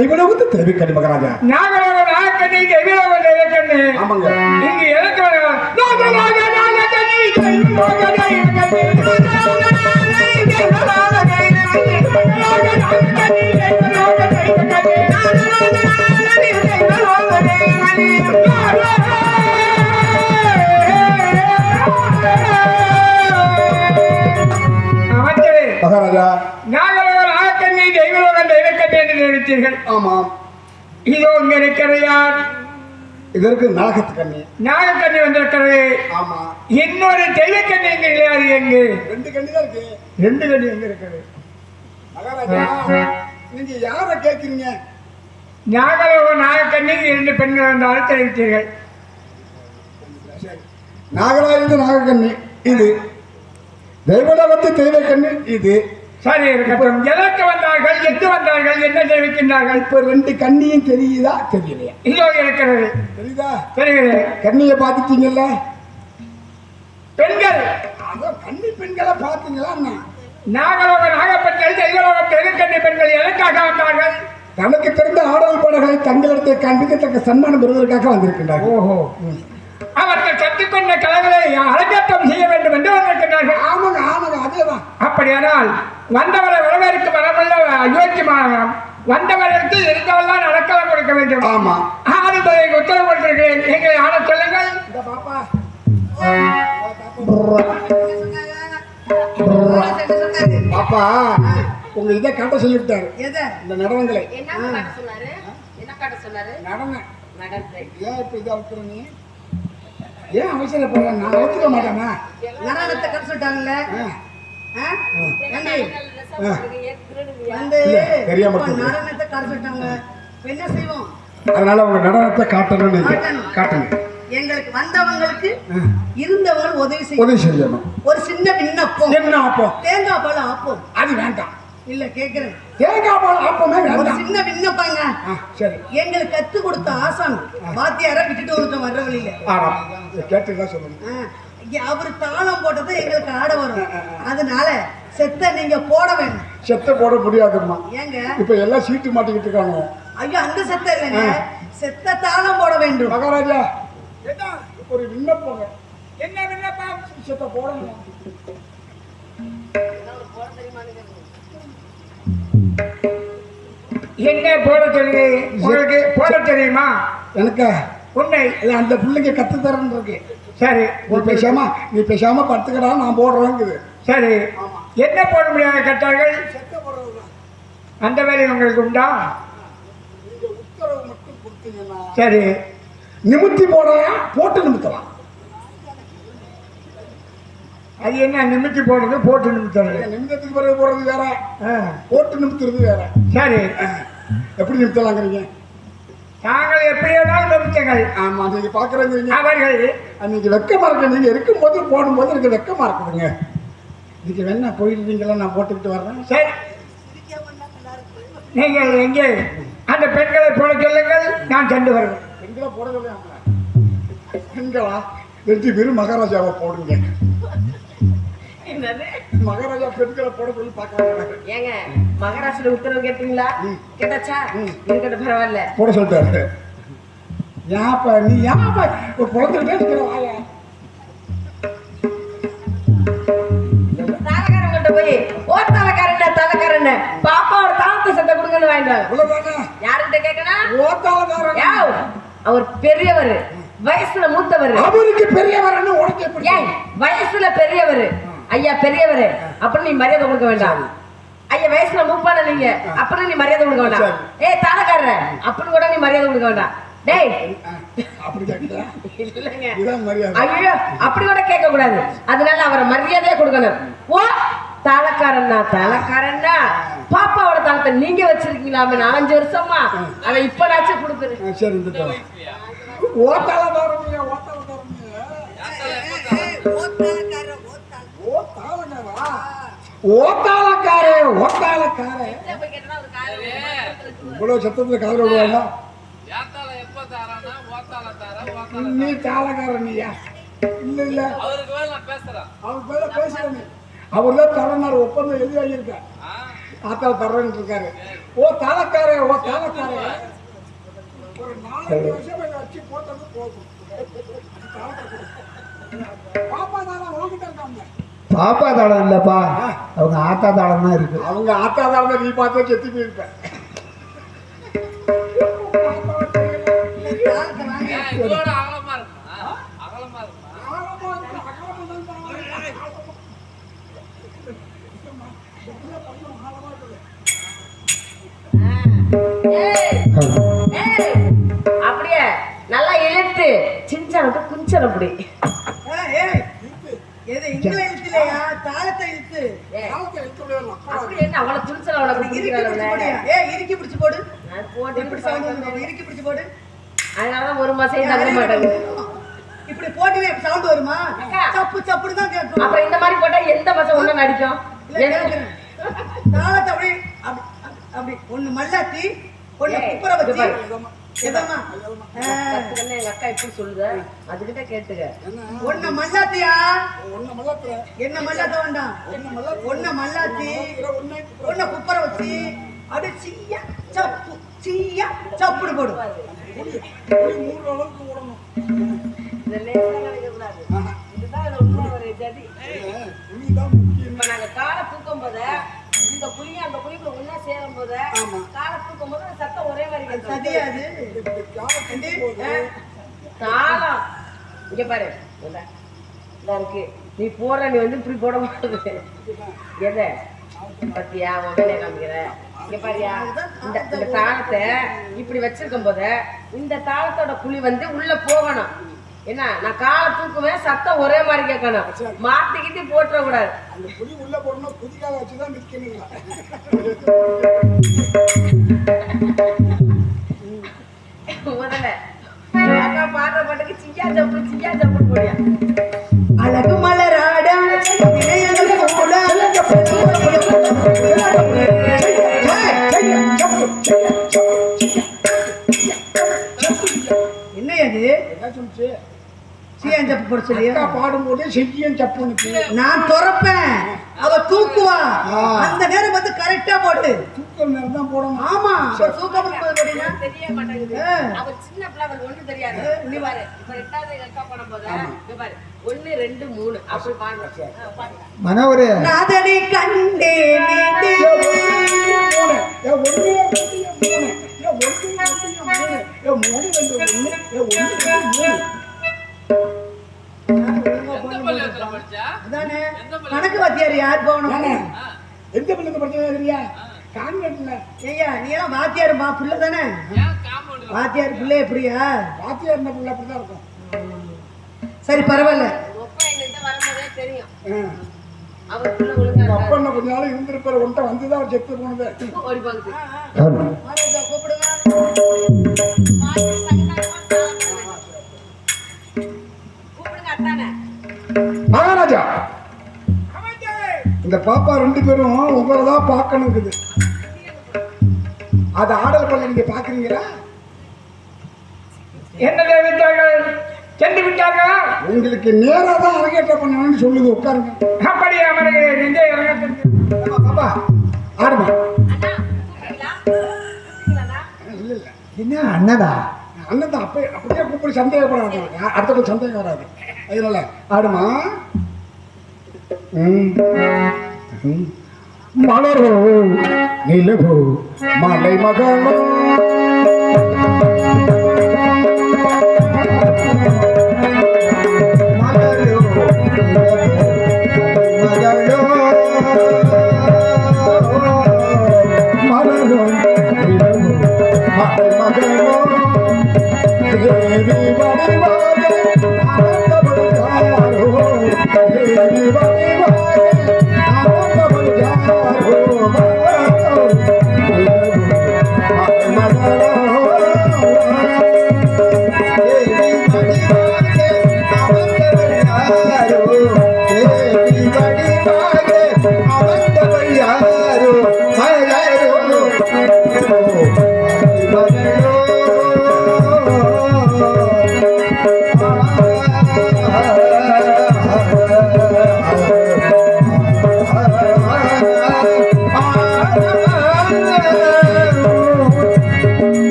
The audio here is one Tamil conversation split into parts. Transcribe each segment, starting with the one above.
நாகக்கண்ணி தெய்வலோகத்து தெரிவிக்கணும் மகாராஜா நாகலோக நாகக்கண்ணி தெய்வலோக தெய்வக்கண்ணி ஆமாங்க. இங்கு எதற்கு வருகிறார்? நாக, நாக, நாகக்கண்ணி, தெய்வலோக என்று தெரிவித்தீர்கள் ஆமாம். இதோ இங்க இருக்கிற யார் இதற்கு நாகத்து கண்ணி நாகக்கண்ணி வந்திருக்கிறது. ஆமா. இன்னொரு தெய்வக்கண்ணி எங்க கிடையாது எங்கு? ரெண்டு கண்ணி தான் இருக்கு. ரெண்டு கண்ணி எங்க இருக்கிறது மகாராஜா நீங்க யார கேக்குறீங்க நாகலோக நாகக்கண்ணி இரண்டு பெண்கள் வந்தாலும் தெரிவித்தீர்கள். நாகராஜ நாகக்கண்ணி இது. தெய்வலோகத்து தெய்வக்கண்ணி இது. சரி இருக்கட்டும். எதற்கு வந்தார்கள்? எங்கு வந்தார்கள்? என்ன தெரிவிக்கின்றார்கள்? இப்ப ரெண்டு கண்ணியும் தெரியுதா? தெரியலையா. இதோ இருக்கிறது. தெரியுதா? தெரிகிறது. கண்ணிய பாத்துட்டீங்கல்ல பெண்கள். அதான் கன்னி பெண்களை பாத்தீங்களா என்ன? நாகலோக நாகப்பெண்கள் தெய்வலோக பெருக்கண்ணி பெண்கள் எதற்காக வந்தார்கள்? தனக்கு தெரிந்த ஆடல் பாடல்களை தங்களிடத்தை காண்பிக்கத்தக்க சன்மானம் பெறுவதற்காக வந்திருக்கின்றார்கள். ஓஹோ. அவர்கள் கற்றுக்கொண்ட கலைகளை அரங்கேற்றம் செய்ய வேண்டும் என்று வந்திருக்கின்றார்கள் ஆமாங்க ஆமாங்க அதேதான் அப்படியானால் வந்தவரை வரவேற்கும் வரவல்ல அயோக்கியமாகலாம் வந்தவர்களுக்கு இருந்தவெல்லாம் நடக்கலாம் கொடுக்க வேண்டும். ஆமா. ஆனந்தரை உத்தரவு கொடுத்திருக்கிறேன். எங்களை ஆட சொல்லுங்கள். இந்த பாப்பா. பாப்பா உங்க இதை காட்ட சொல்லிவிட்டாரு. எதை? இந்த நடனங்களை. என்ன காட்ட சொன்னாரு? என்ன காட்ட சொன்னாரு? நடனம். நடனத்தை ஏன் இப்ப இதை அவுத்துற ஏன் அவசரப்படுற நான் அவுத்துக்க மாட்டேனா நடனத்தை கற்று சொல்லிட்டாங்கல்ல. வந்து தெரியாம. நடனத்தை கற்று சொல்லிட்டாங்க. என்ன செய்வோம்? அதனால உங்க நடனத்தை காட்டணும்னு. காட்டணும். எங்களுக்கு வந்தவங்களுக்கு. இருந்தவங்க உதவி செய்யும் உதவி செய்யணும். ஒரு சின்ன விண்ணப்பம். என்ன ஆப்பம். தேங்காய் பால் ஆப்போம். அது வேண்டாம். இல்ல கேக்குறேன். ஒரு வேண்டாம். சின்ன விண்ணப்பங்க. சரி. எங்களுக்கு கத்து கொடுத்த ஆசான் வாத்தியார விட்டுட்டு வந்துட்டோம் வர்ற வழியில. ஆமா கேட்டுதான் இங்க அவரு தாளம் போட்டது எங்களுக்கு ஆட வரும். அதனால செத்த நீங்க போட வேணும். செத்த போட முடியாதும்மா. ஏங்க? இப்ப எல்லாம் சீட்டு மாட்டிக்கிட்டு இருக்காங்க. ஐயோ அந்த செத்த இல்லைங்க. செத்த தாளம் போட வேண்டும். மகாராஜா. என்ன ஒரு விண்ணப்பங்க என்ன விண்ணப்பம்? செத்த போடணும். என்ன போட சொல்லுங்க உங்களுக்கு போட தெரியுமா? எனக்கு உன்னை இல்ல, அந்த பிள்ளைங்க கத்து தரேன் இருக்கு. சரி நீ பேசாம நீ பேசாம படுத்துக்கடா நான் போடுறேங்குது. சரி என்ன போட முடியாத கேட்டார்கள்? அந்த வேலை உங்களுக்கு உண்டா? சரி. நிமித்தி போடலாம் போட்டு நிமித்தலாம் அது என்ன நிமித்தி போடுறது போட்டு நிமித்துறது? நிமித்தத்துக்கு பிறகு போடுறது வேற. போட்டு நிமித்துறது வேற. சரி. எப்படி நிமித்தலாங்கிறீங்க தாங்கள் எப்படி வேணாலும் நிமித்துங்கள் ஆமா நீங்க பாக்குறீங்க அவர்கள் அன்னைக்கு வெக்கமா இருக்கு நீங்க இருக்கும்போது போடும்போது எனக்கு வெக்கமா இருக்குதுங்க இன்னைக்கு வேணா போயிடுறீங்களா நான் போட்டுக்கிட்டு வர்றேன். சரி. நீங்கள் எங்கே? அந்த பெண்களை போட சொல்லுங்கள். நான் சென்று வருவேன். பெண்களை போட சொல்லுவாங்க பெண்களா? ரெண்டு பேரும் மகாராஜாவை போடுங்க. என்னது? மகாராஜா பெண்களை போட சொல்லி பார்க்கறாங்க. ஏங்க மகாராஷ்டிர உத்தரவு கேட்டீங்களா? கேட்டாச்சா? இருக்கட்டும் பரவாயில்ல. போட சொல்லிட்டாரு. ஏப்பா நீ ஏப்பா ஒரு குழந்தைகிட்டே இருக்கிற வாயா. போய் ஓ தலைக்காரன் தலைக்காரன் பாப்பாவோட தாளத்தை சத்த கொடுங்கன்னு வாங்கிட்டாங்க யாருக்கிட்ட கேட்கணும் ஓத்தாளக்காரன் யாவ் அவர் பெரியவர் வயசுல மூத்தவர். அவருக்கு ஏய் வயசுல பெரியவர். ஐயா பெரியவர் அப்படின்னு நீ மரியாதை கொடுக்க வேண்டாம். ஐயா வயசுல மூப்பான நீங்க அப்படின்னு நீ மரியாதை கொடுக்க வேண்டாம். ஏய் தானக்காரர அப்படின்னு கூட நீ மரியாதை கொடுக்க வேண்டாம். டேய். ஐயோ அப்படி கூட கேட்க கூடாது அதனால அவரை மரியாதையே கொடுக்கணும். ஓ தாளக்காரன்னா தாளக்காரன்னா. பாப்பாவோட தாளத்தை நீங்க வச்சிருக்கீங்களாமே நாலஞ்சு வருஷமா. அதை சரி இந்த ஓத்தாளக்காரே ஓத்தாளக்காரே இவ்வளவு சத்தத்துல காதல் விடுவாங்க நீ தாளக்காரன் நீயா? இல்ல இல்ல. அவருக்கு நான் பேசுறேன் அவர் பேர பேசுறேன் அவர் தான் தரனார் ஒப்பந்தம் எழுதி வாங்கியிருக்கார் ஆ? ஆத்தால தரேன்னு இருக்காரு ஓ தாளக்காரே ஓ தாளக்காரே. ஒரு நாலஞ்சு வருஷம் வச்சு போட்டது போதும். பாப்பா தானே உங்ககிட்ட இருக்காங்க. பாப்பா தாளம் இல்லப்பா. அவங்க ஆத்தா தாளம் தான் இருக்கு. அவங்க ஆத்தா தாளம் நீ பார்த்தா செத்து போயிருப்பேன் அப்படியே நல்லா இழுத்து சிஞ்சனுக்கு குஞ்சன் அப்படி எது இங்கில இழுத்துலையா தாளத்தை இழுத்து. அப்படி என்ன அவ்வளவு துணிச்சல் அவளை இறுக்கி பிடிச்சு ஏய் இறுக்கி பிடிச்சு போடு. போட்டு இப்படி சவுண்ட். இறுக்கி பிடிச்சு போடு. அதனாலதான் ஒரு மாசம் மாட்டாங்க இப்படி போட்டுவே சவுண்ட் வருமா. சப்பு சப்புன்னு தான் கேட்கும். அப்புறம் இந்த மாதிரி போட்டா எந்த பசங்க ஒண்ணு நடிக்கும். தாளத்தை அப்படி அப்படி ஒண்ணு மல்லாத்தி ஒண்ணு குப்புற வச்சு எங்க அக்கா இப்படி சொல்லுது? அதுகிட்ட கேட்டுக்க. ஒண்ணு மல்லாத்தியா ஒண்ணு மல்லத்துல, என்ன மல்லாத்த வேண்டாம். ஒண்ணு மல்லாத்தி ஒண்ணு ஒண்ணு குப்புற வச்சு அப்படியே சீயா சப்பு சீயா சப்புடு போடு. இதுதான் உள்ள ஒரு ஜதி. இப்ப நாங்க காலை தூக்கும் போது இந்த புளியும் அந்த புளிக்குள்ள ஒண்ணா சேரும் போது காலை தூக்கும் போது சத்தம் ஒரே மாதிரி கேட்கும். சதியா அது இப்படி காலை தூக்கி போது, தாளம் இங்க பாரு இருக்கு. நீ போற நீ வந்து இப்படி போட மாட்டது எதை? பத்தியா? வேலையை காமிக்கிற. இங்க பாரியா. இந்த இந்த தாளத்தை இப்படி வச்சிருக்கும் போது இந்த தாளத்தோட புலி வந்து உள்ள போகணும். என்ன நான் காலை தூக்குவேன் சத்தம் ஒரே மாதிரி கேட்கணும் மாத்திக்கிட்டு போட்டுற கூடாது அந்த புலி உள்ள போடணும் குதிக்கால வச்சுதான் நிக்கணுங்களா முதல்ல அக்கா பாடுற பாட்டுக்கு சியா ஜப்பு சியா ஜப்பு போடியா. அழகு மலராட இணையங்கள் கூட என்ன அது என்ன சொல்லுச்சு? சீயன் சப்பு போட சொல்லியா அக்கா பாடும்போது செய்யும் சப்புனுச்சு நான் துறப்பேன். அவ தூக்குவா. அந்த நேரம் வந்து கரெக்டா போடு. தூக்கம் நேரம் தான் போடணும். ஆமா தூக்கம் தெரிய மாட்டேங்குது. அவர் சின்ன பிள்ளை அவருக்கு ஒண்ணும் தெரியாது. நீ பாரு இப்ப ரெண்டாவது அக்கா பண்ணும் போது இங்க பாரு. ஒண்ணு ரெண்டு மூணு. அப்படி பாடுறேன் பாருங்க மனோரு. நாதனை கண்டே ஒண்ணு, ரெண்டு, ஏ, மூணு. ஏ, ஒண்ணு, ஒண்ணு. ஒண்ணு, அதானே கணக்கு வாத்தியார் யார் போகணும் எந்த பிள்ளைங்க படிச்சது தெரியா கான்வென்ட்ல ஐயா நீ எல்லாம் வாத்தியார் மா பிள்ளை தானே ஏன் வாத்தியார் பிள்ளை எப்படியா வாத்தியார் என்ன பிள்ளை அப்படிதான் இருக்கும் சரி பரவாயில்ல தெரியும் அப்பா. என்ன கொஞ்ச நாள் இருந்திருப்பாரு உன்ட்ட வந்துதான் செத்து போனது கூப்பிடுங்க இந்த பாப்பா ரெண்டு பேரும் உங்களை தான் பார்க்கணுங்குது. அது ஆடல் பண்ண நீங்க பாக்குறீங்களா என்ன விட்டார்கள் சென்று விட்டார்களா? உங்களுக்கு நேரா தான் அரங்கேற்றம் பண்ணணும்னு சொல்லுது உட்காருங்க. அப்படி ஆமா, பாப்பா ஆடுமா? இல்ல இல்ல என்ன அண்ணதா? அண்ணன் தான் அப்பே அப்படியே கூப்பிடி சந்தேகப்படாது அடுத்த சந்தேகம் வராது. அதனால ஆடுமா. மலரோ நிலவோ மலை மகளோ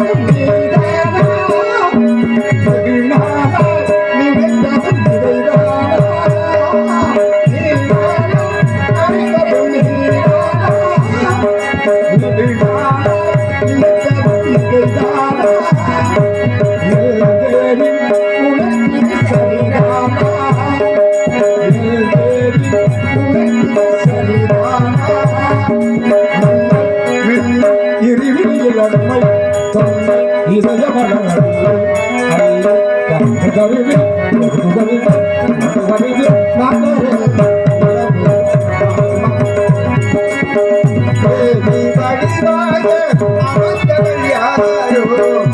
I'm Everybody, everybody, I'm a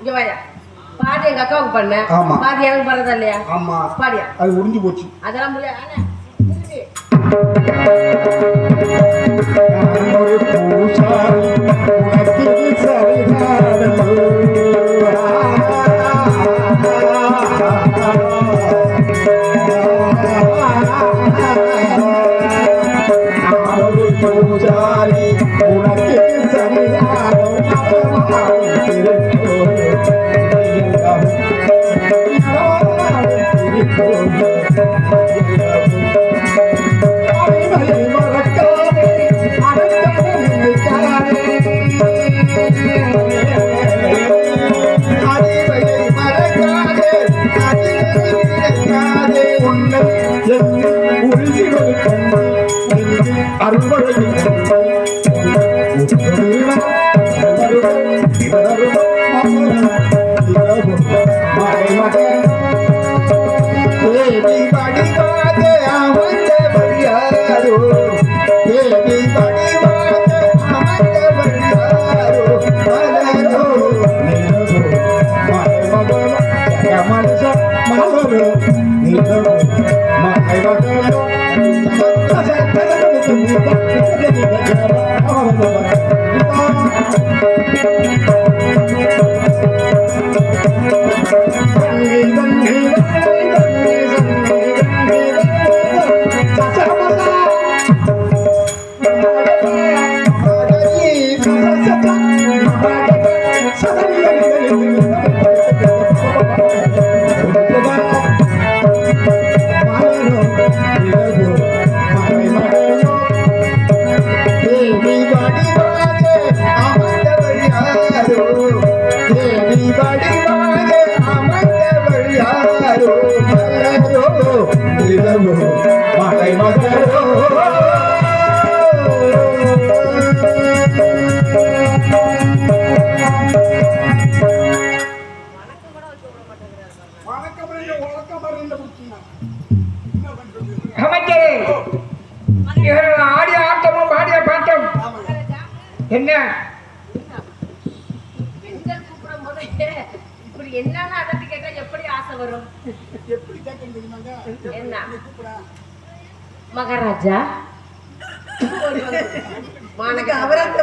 இங்க வாயா. பாதி எங்க அக்காவுக்கு பண்ணேன் ஆமா. பாதி எனக்கு பண்ணதா இல்லையா? ஆமா. பாடியா அது உறிஞ்சு போச்சு. அதெல்லாம் முடியாது. பூசாரி Yeah. Yeah. என்ன? பெண்கள் கூப்பிடும் போது இப்படி என்னன்னு அதட்டி கேட்டா எப்படி ஆசை வரும்? எப்படி கேட்க தெரியுமாங்க? என்ன? கூப்பிடா. மகாராஜா? அவராத்த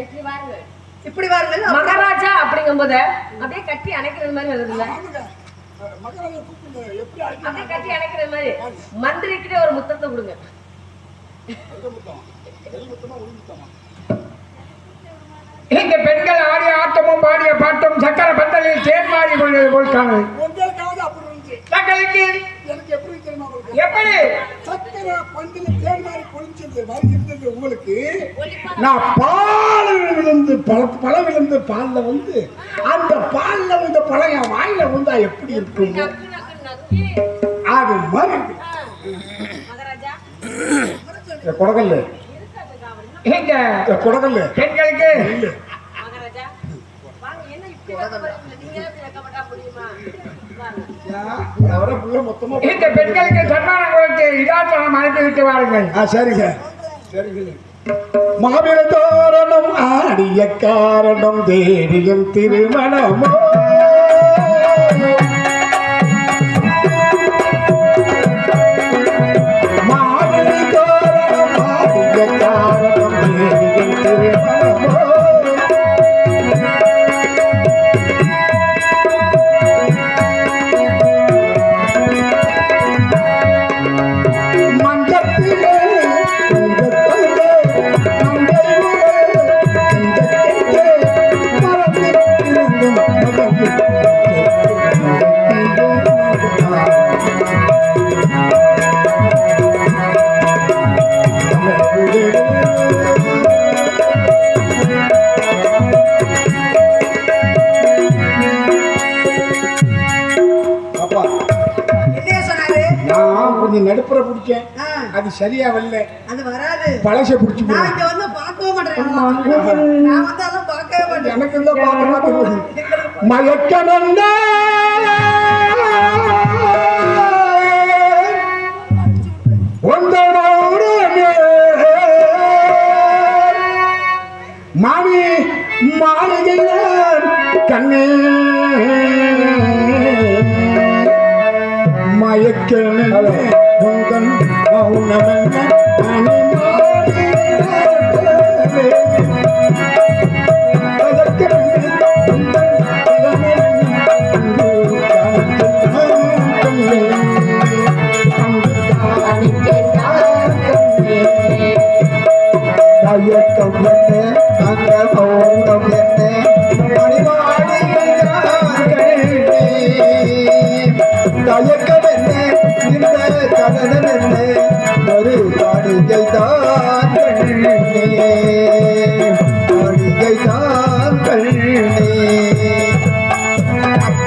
இப்படி வாருங்க இப்படி வாருங்க மகாராஜா அப்படிங்கும்போது அப்படியே கட்டி அணைக்கிறது மாதிரி வருதுல்ல? அப்படியே கட்டி அணைக்கிறது மாதிரி. மந்திரிக்கிட்டே ஒரு முத்தத்தை கொடுங்க. இந்த பெண்கள் ஆடிய ஆட்டமும் பாடிய பாட்டும் சக்கர பந்தலில் தேர்மாறி கொண்டது போல் காணல் உங்களுக்காவது அப்படி இருந்துச்சு. தங்களுக்கு எனக்கு எப்படி சக்கரை பந்தில தேன் மாதிரி பொழிஞ்சது மாதிரி இருந்தது உங்களுக்கு. நான் பால் விழுந்து பழ பழம் விழுந்து பால்ல வந்து அந்த பால்ல வந்த பழம் என் வாயில எப்படி இருக்கும்? அது மாதிரி. குடகல்ல இந்த குடகல்ல பெண்களுக்கு? மகாராஜா வாங்க என்ன இப்படி வெக்கப்படாம நீங்க இப்படி வெக்கப்பட்டா முடியுமா? வாங்க. அவரை புள்ள மொத்தமா இந்த பெண்களுக்கு சன்மானம் கொடுத்து இதாச்சனம் அனுப்பி விட்டு வாருங்கள். ஆ சரிங்க. சரிங்க மாவில தோரணம் ஆடிய காரணம் தேடியும் திருமணமோ? சரியா வரல அது வராது. பழச பிடிச்சி நான் இங்க வந்து பார்க்கவே மாட்டேன். நான் வந்து அதெல்லாம் பார்க்கவே மாட்டேன். எனக்கு தான் பார்க்க மாட்டேங்குது. மயக்கமல்ல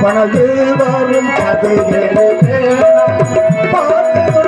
பணது வரும் கதைகளே பார்த்து